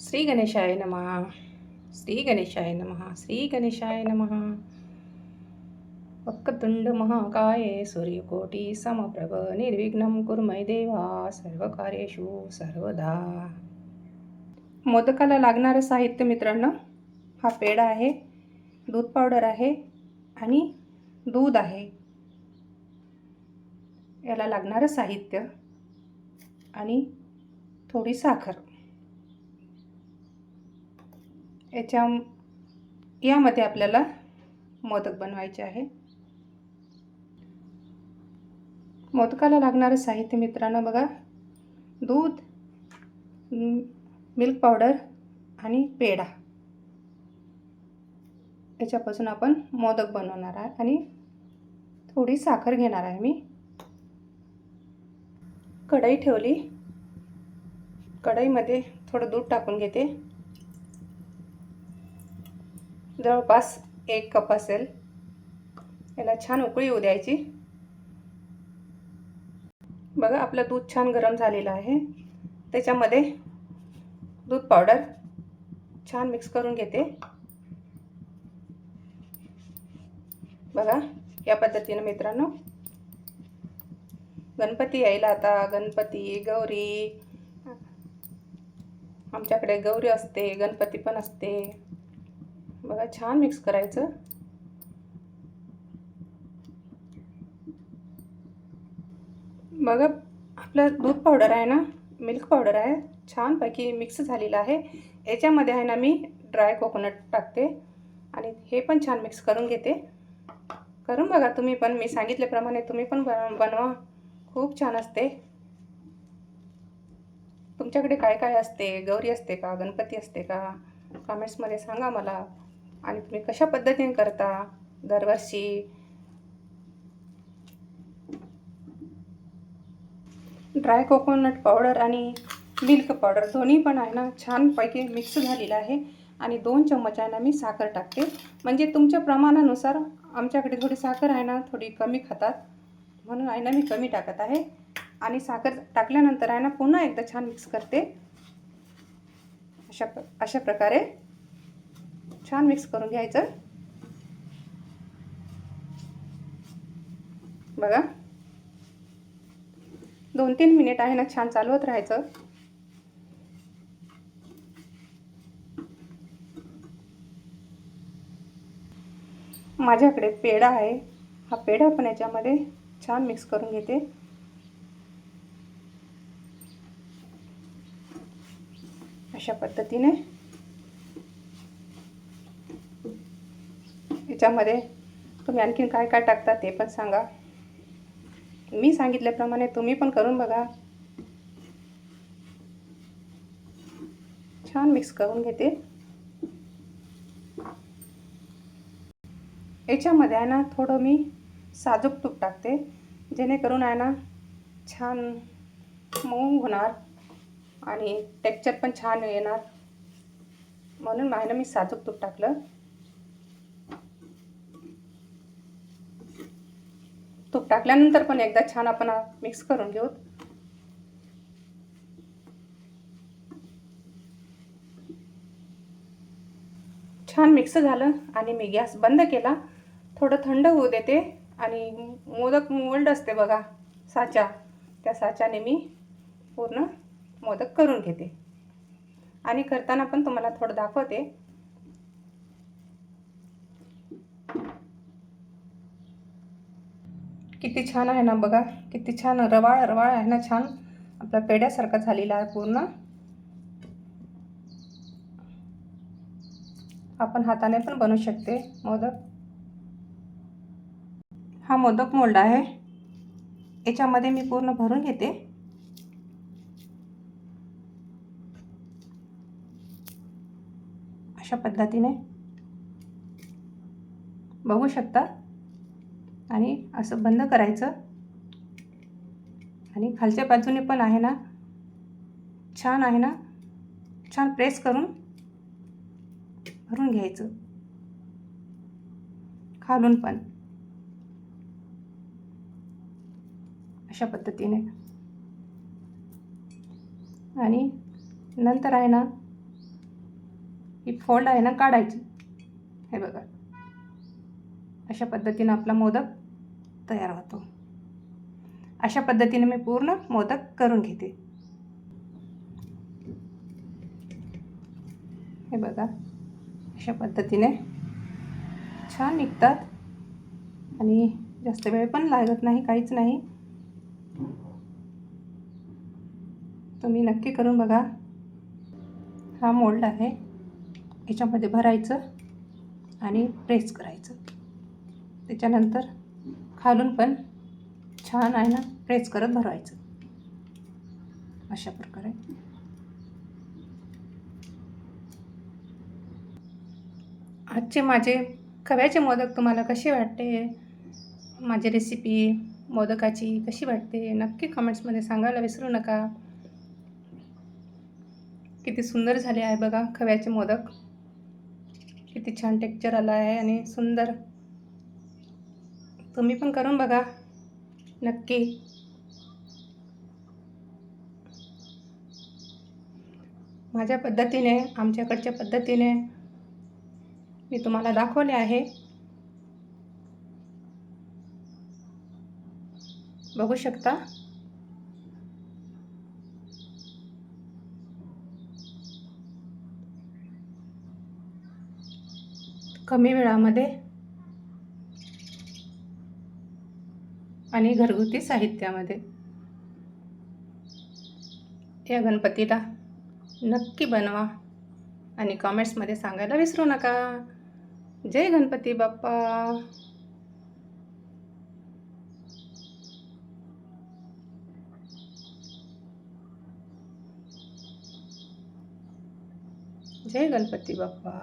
श्री गणेशाय नमः श्री गणेशाय नमः श्री गणेशाय नमः वक्रतुंड महाकाय सूर्यकोटी समप्रभ निर्विघ्न कुर्मय देवा सर्वकार्येषु सर्वदा मोदकाला लागणारं साहित्य मित्रांनो हा पेढा आहे दूध पावडर आहे आणि दूध आहे. याला लागणारं साहित्य आणि थोडी साखर. याच्या यामध्ये आपल्याला मोदक बनवायचे आहे. मोदकाला लागणारं साहित्य मित्रांनो बघा. दूध मिल्क पावडर आणि पेढा. याच्यापासून आपण मोदक बनवणार आहे आणि थोडी साखर घेणार आहे मी. कढई ठेवली. कढईमध्ये थोडं दूध टाकून घेते. जवळपास एक कप असेल. याला छान उकळी येऊ द्यायची. बघा आपलं दूध छान गरम झालेलं आहे. त्याच्यामध्ये दूध पावडर छान मिक्स करून घेते. बघा या पद्धतीनं मित्रांनो. गणपती यायला आता गणपती गौरी. आमच्याकडे गौरी असते गणपती पण असते. बघा छान मिक्स करायचं. बघा आपलं दूध पावडर आहे ना मिल्क पावडर आहे छानपैकी मिक्स झालेलं आहे. याच्यामध्ये आहे ना मी ड्राय कोकोनट टाकते आणि हे पण छान मिक्स करून घेते. करून बघा तुम्ही पण मी सांगितल्याप्रमाणे तुम्ही पण बन बनवा. खूप छान असते. तुमच्याकडे काय काय असते? गौरी असते का? गणपती असते का? कमेंट्समध्ये सांगा मला. आणि तुम्ही कशा पद्धतीने करता दरवर्षी? ड्राय कोकोनट पावडर आणि मिल्क पावडर दोन्ही पण आहे ना छानपैकी मिक्स झालेलं आहे. आणि दोन चम्मच आहे ना मी साखर टाकते. म्हणजे तुमच्या प्रमाणानुसार आमच्याकडे थोडी साखर आहे ना थोडी कमी खातात. म्हणून आहे ना मी कमी टाकत आहे. आणि साखर टाकल्यानंतर आहे ना पुन्हा एकदा छान मिक्स करते. अशा प्र अशा प्रकारे. छान मिक्स करून घ्यायचं. बघा. दोन तीन मिनिट आहे ना छान चालवत राहायचं. माझ्याकडे पेढा आहे. हा पेढा पण याच्यामध्ये छान मिक्स करून घेते. अशा पद्धतीने याच्यामध्ये तुम्ही आणखीन काय काय टाकता ते पण सांगा. मी सांगितल्याप्रमाणे तुम्ही पण करून बघा. छान मिक्स करून घेते. याच्यामध्ये आहे ना थोडं मी साजूक तूप टाकते. जेणेकरून आहे ना छान मऊ होणार आणि टेक्चर पण छान येणार. म्हणून आहे ना मी साजूक तूप टाकलं. तूप टाकल्यानंतर पण एकदा छान आपण मिक्स करून घेऊ. छान मिक्स झालं आणि मी गॅस बंद केला. थोडं थंड होऊ देते आणि मोदक मोल्ड असते बघा साचा. त्या साच्याने मी पूर्ण मोदक करून घेते. आणि करताना पण तुम्हाला थोडं दाखवते. किती छान आहे ना बघा. किती छान रवाळ रवाळ आहे ना छान. आपला पेड्यासारखा झालेला आहे पूर्ण. आपण हाताने पण बनवू शकते. मोदक. हा मोदक मोल्ड आहे. याच्यामध्ये मी पूर्ण भरून घेते. अशा पद्धतीने. बघू शकता. आणि असं बंद करायचं. आणि खालच्या बाजूने पण आहे ना छान आहे ना छान प्रेस करून भरून घ्यायचं. खालून पण. अशा पद्धतीने. आणि नंतर आहे ना ही फोल्ड आहे ना काढायची. हे बघा. अशा पद्धतीनं आपला मोदक तयार होतो. अशा पद्धतीने मी पूर्ण मोदक करून घेते. हे बघा अशा पद्धतीने छान निघतात. आणि जास्त वेळ पण लागत नाही काहीच नाही. तुम्ही नक्की करून बघा. हा मोल्ड आहे. याच्यामध्ये भरायचं आणि प्रेस करायचं. त्याच्यानंतर खालून पण छान आहे ना प्रेस करत भरवायचं. अशा प्रकारे. आजचे माझे खव्याचे मोदक तुम्हाला कसे वाटते? माझी रेसिपी मोदकाची कशी वाटते? नक्की कमेंट्समध्ये सांगायला विसरू नका. किती सुंदर झाले आहे बघा खव्याचे मोदक. किती छान टेक्चर आला आहे आणि सुंदर तुम्ही पण करून बघा. नक्की. माझ्या पद्धतीने आमच्याकडच्या पद्धतीने मी तुम्हाला दाखवले आहे. बघू शकता? कमी वेळामध्ये आणि घरगुती साहित्यामध्ये. या गणपतीला नक्की बनवा आणि कॉमेंट्समध्ये सांगायला विसरू नका. जय गणपती बाप्पा. जय गणपती बाप्पा.